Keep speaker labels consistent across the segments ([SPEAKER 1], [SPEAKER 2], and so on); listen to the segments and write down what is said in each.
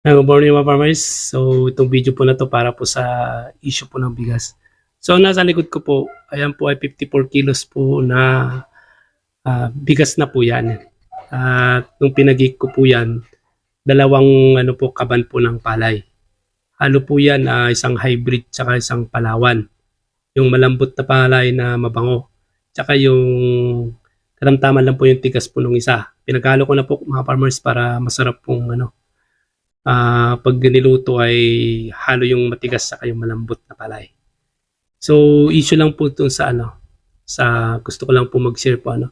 [SPEAKER 1] Hi, good morning mga farmers. So, itong video po na to para po sa issue po ng bigas. So, nasa likod ko po, ayan po ay 54 kilos po na ah, bigas na po yan. At nung pinagik ko po yan, dalawang ano po kaban po ng palay. Halo po yan ah, isang hybrid tsaka isang palawan. Yung malambot na palay na mabango. Tsaka yung karamtaman lang po yung tigas po nung isa. Pinaghalo ko na po mga farmers para masarap pong ano, ah pag niluto ay halo yung matigas sa yung malambot na palay. So, issue lang po ito sa ano, sa gusto ko lang po mag-share po ano.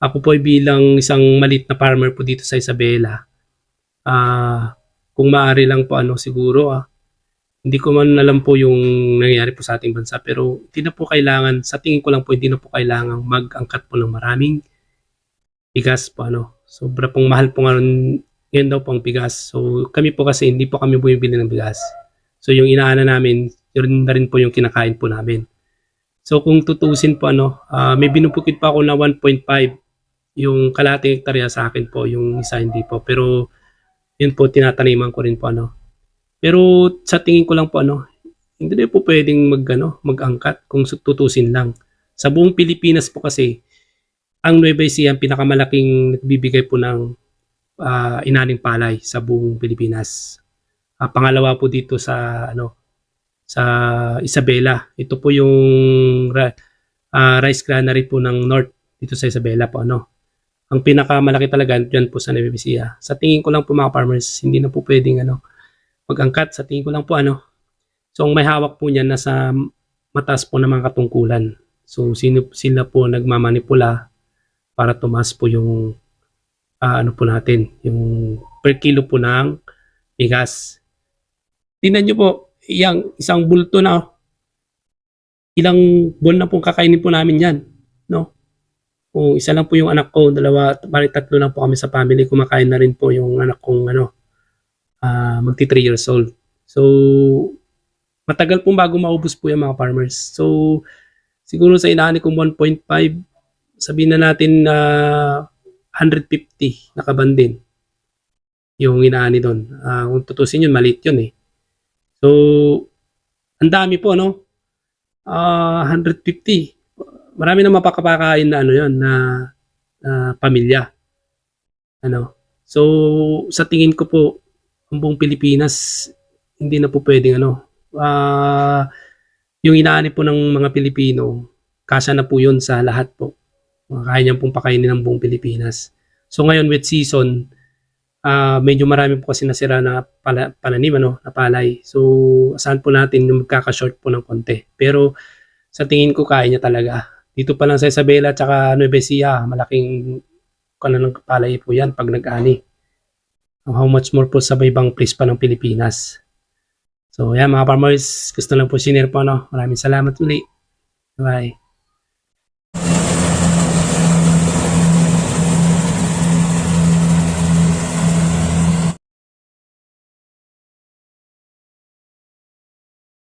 [SPEAKER 1] Ako po ay bilang isang malit na farmer po dito sa Isabela. Ah, kung maaari lang po ano siguro ah, hindi ko man alam po yung nangyayari po sa ating bansa pero hindi na po kailangan, sa tingin ko lang po hindi na po kailangan mag-angkat po ng maraming bigas po ano. Sobra pong mahal po ngayon yan daw pong bigas. So kami po kasi hindi po kami bumibili ng bigas. So yung inaana namin, yun na rin po yung kinakain po namin. So kung tutusin po ano, ah, may binupukit pa ako na 1.5 yung kalating hektarya sa akin po, yung isa hindi po. Pero yun po tinataniman ko rin po ano. Pero sa tingin ko lang po ano, hindi na po pwedeng mag, ano, mag-angkat kung tutusin lang. Sa buong Pilipinas po kasi, ang Nueva Ecija ang pinakamalaking nagbibigay po ng ah, inaning palay sa buong Pilipinas. Ah, pangalawa po dito sa ano sa Isabela. Ito po yung ah, rice granary po ng North dito sa Isabela po ano. Ang pinakamalaki talaga diyan po sa Nueva. Sa tingin ko lang po mga farmers, hindi na po pwedeng ano mag-angkat. Sa tingin ko lang po ano. So ang may hawak po niyan nasa mataas po ng mga katungkulan. So sino sila po nagmamanipula para tumaas po yung ah, ano po natin, yung per kilo po ng bigas. Tingnan nyo po, yung isang bulto na, ilang buwan na pong kakainin po namin yan. No? Kung isa lang po yung anak ko, dalawa, bali tatlo lang po kami sa family, kumakain na rin po yung anak kong ano, ah, magti 3 years old. So, matagal pong bago maubos po yung mga farmers. So, siguro sa inaani kong 1.5, sabihin na natin na 150 na kaban din yung inaani doon. Ah, kung tutusin yun, maliit yun eh. So, ang dami po, no? Ah, 150. Marami na mapakapakain na ano yun, na, na pamilya. Ano? So, sa tingin ko po, ang buong Pilipinas, hindi na po pwedeng ano. Ah, yung inaani po ng mga Pilipino, kasya na po yun sa lahat po. Kaya niyan pong pakainin ng buong Pilipinas. So ngayon with season, ah medyo marami po kasi nasira na pala, pananim, ano, na palay. So asahan po natin yung magkaka-short po ng konti. Pero sa tingin ko kaya niya talaga. Dito pa lang sa Isabela at saka Nueva Ecija, malaking kanan ng palay po yan pag nag-ani. How much more po sa ibang place pa ng Pilipinas. So yan mga farmers, gusto lang po sinare po no. Maraming salamat muli. Bye.